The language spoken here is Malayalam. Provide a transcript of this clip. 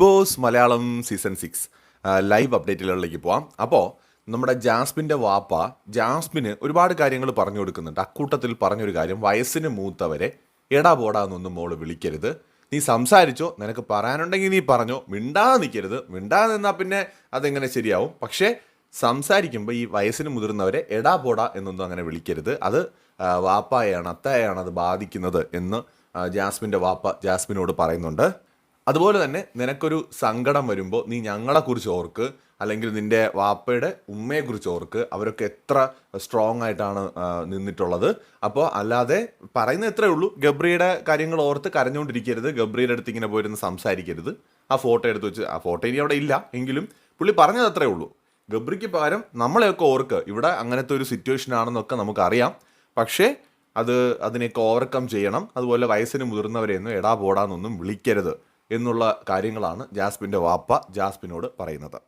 Boss Malayalam season six live അപ്ഡേറ്റുകളിലേക്ക് പോവാം. അപ്പോൾ നമ്മുടെ ജാസ്മിന്റെ വാപ്പ ജാസ്മിന് ഒരുപാട് കാര്യങ്ങൾ പറഞ്ഞു കൊടുക്കുന്നുണ്ട്. അക്കൂട്ടത്തിൽ പറഞ്ഞൊരു കാര്യം വയസ്സിന് മൂത്തവരെ എടാ പോടാ എന്നൊന്നും മോൾ വിളിക്കരുത്. നീ സംസാരിച്ചോ നിനക്ക് പറയാനുണ്ടെങ്കിൽ നീ പറഞ്ഞോ. മിണ്ടാ നിൽക്കരുത് മിണ്ടാ നിന്നാൽ പിന്നെ അതെങ്ങനെ ശരിയാവും? പക്ഷേ സംസാരിക്കുമ്പോൾ ഈ വയസ്സിന് മുതിർന്നവരെ എടാ പോടാ എന്നൊന്നും അങ്ങനെ വിളിക്കരുത്. അത് വാപ്പായാണ് അത്തായാണ് അത് ബാധിക്കുന്നത് എന്ന് ജാസ്മിന്റെ വാപ്പ ജാസ്മിനോട് പറയുന്നുണ്ട്. അതുപോലെ തന്നെ നിനക്കൊരു സങ്കടം വരുമ്പോൾ നീ ഞങ്ങളെക്കുറിച്ച് ഓർക്ക് അല്ലെങ്കിൽ നിന്റെ വാപ്പയുടെ ഉമ്മയെക്കുറിച്ച് ഓർക്ക് അവരൊക്കെ എത്ര സ്ട്രോങ് ആയിട്ടാണ് നിന്നിട്ടുള്ളത്. അപ്പോൾ അല്ലാതെ പറയുന്ന എത്രയേ ഉള്ളൂ. ഗബ്രിയുടെ കാര്യങ്ങൾ ഓർത്ത് കരഞ്ഞുകൊണ്ടിരിക്കരുത്. ഗബ്രിയുടെ അടുത്ത് ഇങ്ങനെ പോയിരുന്ന് സംസാരിക്കരുത്. ആ ഫോട്ടോ എടുത്ത് വെച്ച് ആ ഫോട്ടോ ഇനി അവിടെ ഇല്ല എങ്കിലും പുള്ളി പറഞ്ഞത് അത്രയേ ഉള്ളൂ. ഗബ്രിക്ക് പകരം നമ്മളെയൊക്കെ ഓർക്ക്. ഇവിടെ അങ്ങനത്തെ ഒരു സിറ്റുവേഷൻ ആണെന്നൊക്കെ നമുക്കറിയാം. പക്ഷേ അത് അതിനെയൊക്കെ ഓവർകം ചെയ്യണം. അതുപോലെ വയസ്സിന് മുതിർന്നവരെയൊന്നും എടാ പോടാന്നൊന്നും വിളിക്കരുത്. എന്നുള്ള കാര്യങ്ങളാണ് ജാസ്മിന്റെ വാപ്പ ജാസ്മിനോട് പറയുന്നത്.